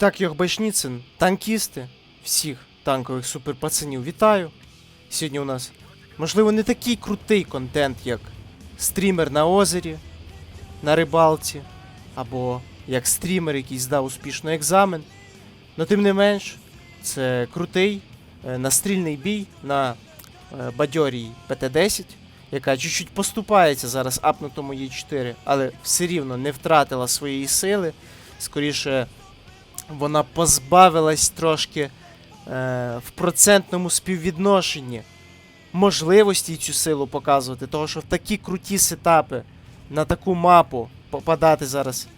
Так, Йохбашніцин, танкісти, всіх танкових суперпацанів вітаю. Сьогодні у нас, можливо, не такий крутий контент, як стрімер на озері, на рибалці, або як стрімер, який здав успішно екзамен. Но тим не менш, це крутий е, настрільний бій на е, бадьорій ПТ-10, яка чуть-чуть поступається зараз апнутому Є4, але все рівно не втратила своєї сили. Скоріше, вона позбавилась трошки е, в процентному співвідношенні можливості цю силу показувати, того що в такі круті сетапи на таку мапу попадати зараз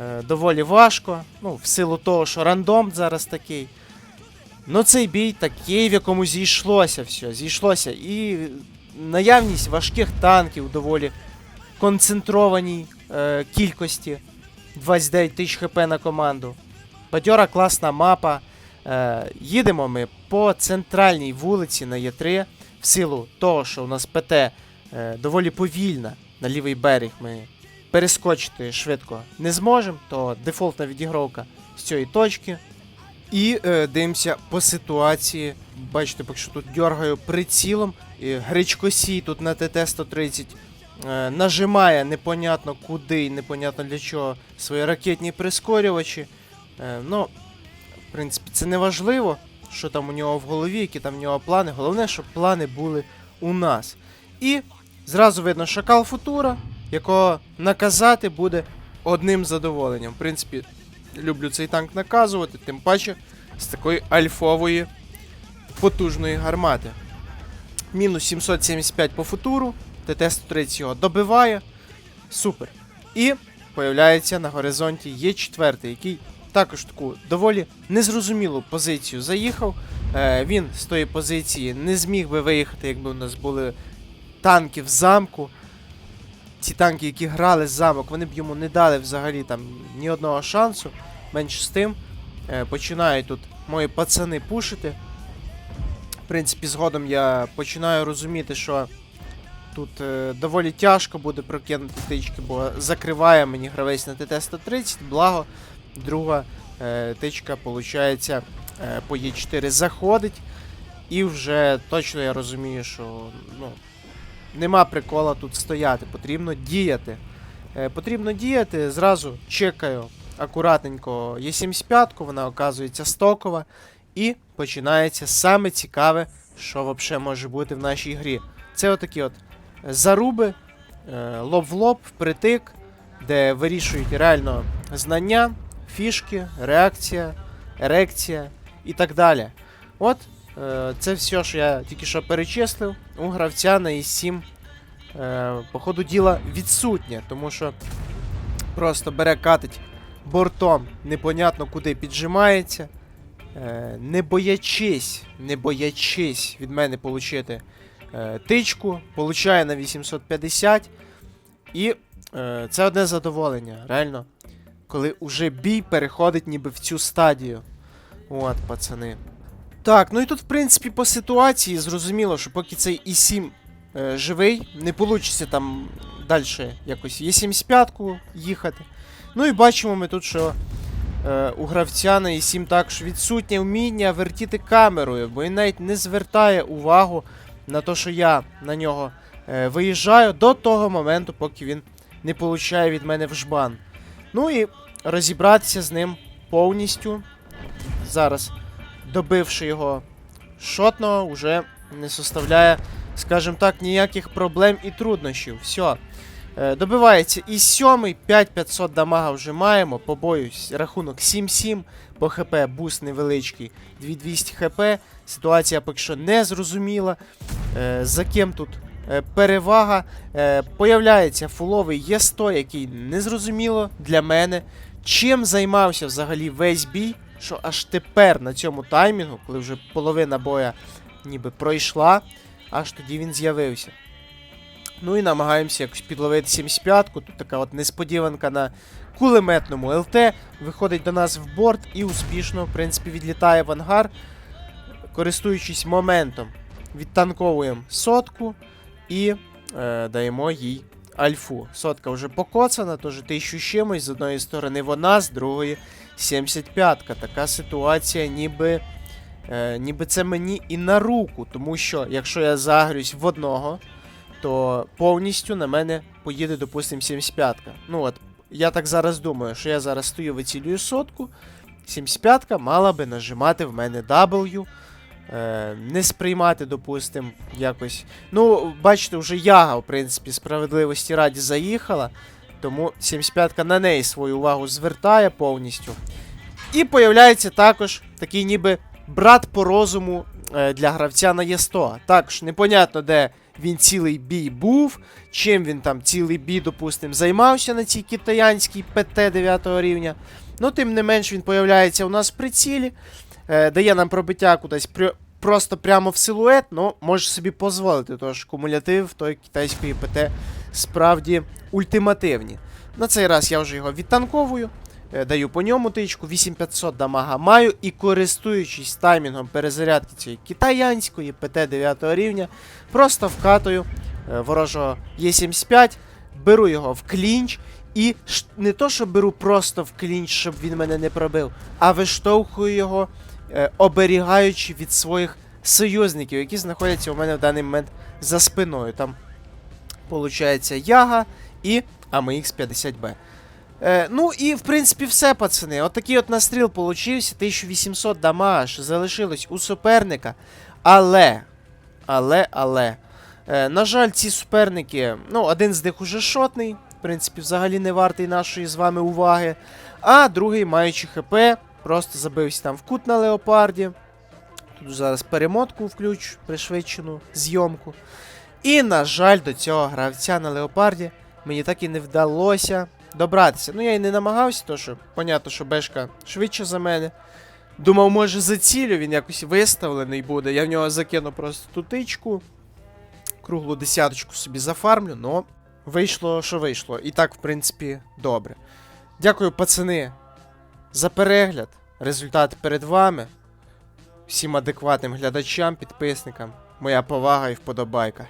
е, доволі важко. Ну, в силу того, що рандом зараз такий. Ну, цей бій такий, в якому зійшлося все, зійшлося. І наявність важких танків доволі концентрованій е, кількості. 29 тисяч хп на команду. Бадьора класна мапа. Е, їдемо ми по центральній вулиці на Є3. В силу того, що у нас ПТ е, доволі повільна на лівий берег. Ми перескочити швидко не зможемо, то дефолтна відігровка з цієї точки. І е, дивимося по ситуації. Бачите, поки що тут дергаю прицілом. І Гречкосій тут на ТТ-130 е, нажимає непонятно куди і непонятно для чого свої ракетні прискорювачі. Е, ну, в принципі, це не важливо, що там у нього в голові, які там в нього плани. Головне, щоб плани були у нас. І зразу видно шакал футура, якого наказати буде одним задоволенням. В принципі, люблю цей танк наказувати, тим паче з такої альфової потужної гармати. Мінус 775 по футуру, ТТ-130 його добиває. Супер. І появляється на горизонті Є4, який також таку доволі незрозумілу позицію заїхав. Е, він з тої позиції не зміг би виїхати, якби у нас були танки в замку. Ці танки, які грали з замок, вони б йому не дали взагалі там ні одного шансу. Менш з тим, е, починають тут мої пацани пушити. В принципі, згодом я починаю розуміти, що тут е, доволі тяжко буде прокинути тички, бо закриває мені гравець на ТТ-130, благо друга е, тичка, виходить, е, по Е4 заходить. І вже точно я розумію, що ну, нема прикола тут стояти, потрібно діяти. Е, потрібно діяти, зразу чекаю акуратненько Є75, вона оказується стокова. І починається саме цікаве, що взагалі може бути в нашій грі. Це отакі от заруби, е, лоб в лоб, впритик, де вирішують реально знання, фішки, реакція, ерекція і так далі. От е, це все, що я тільки що перечислив. У гравця на І7, е, по ходу діла, відсутнє, тому що просто бере катить бортом, непонятно куди піджимається. Е, не боячись, не боячись від мене отримати е, тичку, получає на 850. І е, це одне задоволення, реально. Коли уже бій переходить ніби в цю стадію. От, пацани. Так, ну і тут, в принципі, по ситуації зрозуміло, що поки цей І7 е, живий, не вийде там далі якось Є75 їхати. Ну і бачимо ми тут, що е, у гравця на І7 також відсутнє вміння вертіти камерою, бо він навіть не звертає увагу на те, що я на нього е, виїжджаю до того моменту, поки він не получає від мене в жбан. Ну і розібратися з ним повністю. Зараз, добивши його шотного, вже не составляє, скажімо так, ніяких проблем і труднощів. Все. Добивається і сьомий, 5500 дамага вже маємо. По бою рахунок 7-7. По ХП буст невеличкий 2200 ХП. Ситуація поки що не зрозуміла. Е, За ким тут перевага. Е, Появляється фуловий Є100, який незрозуміло для мене. Чим займався взагалі весь бій, що аж тепер на цьому таймінгу, коли вже половина боя ніби пройшла, аж тоді він з'явився. Ну і намагаємося якось підловити 75-ку. Тут така от несподіванка на кулеметному ЛТ. Виходить до нас в борт і успішно, в принципі, відлітає в ангар, користуючись моментом. Відтанковуємо сотку і е, даємо їй альфу. Сотка вже покоцана, теж тисячу чимось. З одної сторони вона, з другої 75-ка. Така ситуація, ніби. Е, ніби це мені і на руку, тому що якщо я загрюсь в одного, то повністю на мене поїде, допустим, 75-ка. Ну от, я так зараз думаю, що я зараз стою, вицілюю сотку. 75-ка мала би нажимати в мене W. Е, не сприймати, допустим, якось. Ну, бачите, вже яга, в принципі, справедливості раді заїхала. Тому 75-ка на неї свою увагу звертає повністю. І появляється також такий ніби брат по розуму е, для гравця на Є100. Також непонятно, де він цілий бій був, чим він там цілий бій, допустим, займався на цій китаянській ПТ 9 рівня. Ну, тим не менш, він появляється у нас в прицілі, дає нам пробиття кудись просто прямо в силует, ну, може собі дозволити, тож кумулятив тої китайської ПТ справді ультимативні. На цей раз я вже його відтанковую. Е, Даю по ньому тичку, 8500 дамага маю і користуючись таймінгом перезарядки цієї китаянської ПТ 9 рівня, просто вкатую е, ворожого Є75, беру його в клінч і не то, що беру просто в клінч, щоб він мене не пробив, а виштовхую його, е, оберігаючи від своїх союзників, які знаходяться у мене в даний момент за спиною. Там, виходить, Яга і AMX-50B. Е, ну і в принципі все, пацани. От такий от настріл получився. 1800 дамаж залишилось у суперника. Але, але, але. Е, на жаль, ці суперники, ну, один з них уже шотний, в принципі, взагалі не вартий нашої з вами уваги. А другий, маючи ХП, просто забився там в кут на леопарді. Тут зараз перемотку включу, пришвидшену зйомку. І, на жаль, до цього гравця на леопарді мені так і не вдалося добратися. Ну, я і не намагався, тому що, понятно, що Бешка швидше за мене. Думав, може, за цілю він якось виставлений буде. Я в нього закину просто тутичку. Круглу десяточку собі зафармлю, но вийшло, що вийшло. І так, в принципі, добре. Дякую, пацани, за перегляд. Результат перед вами. Всім адекватним глядачам, підписникам. Моя повага і вподобайка.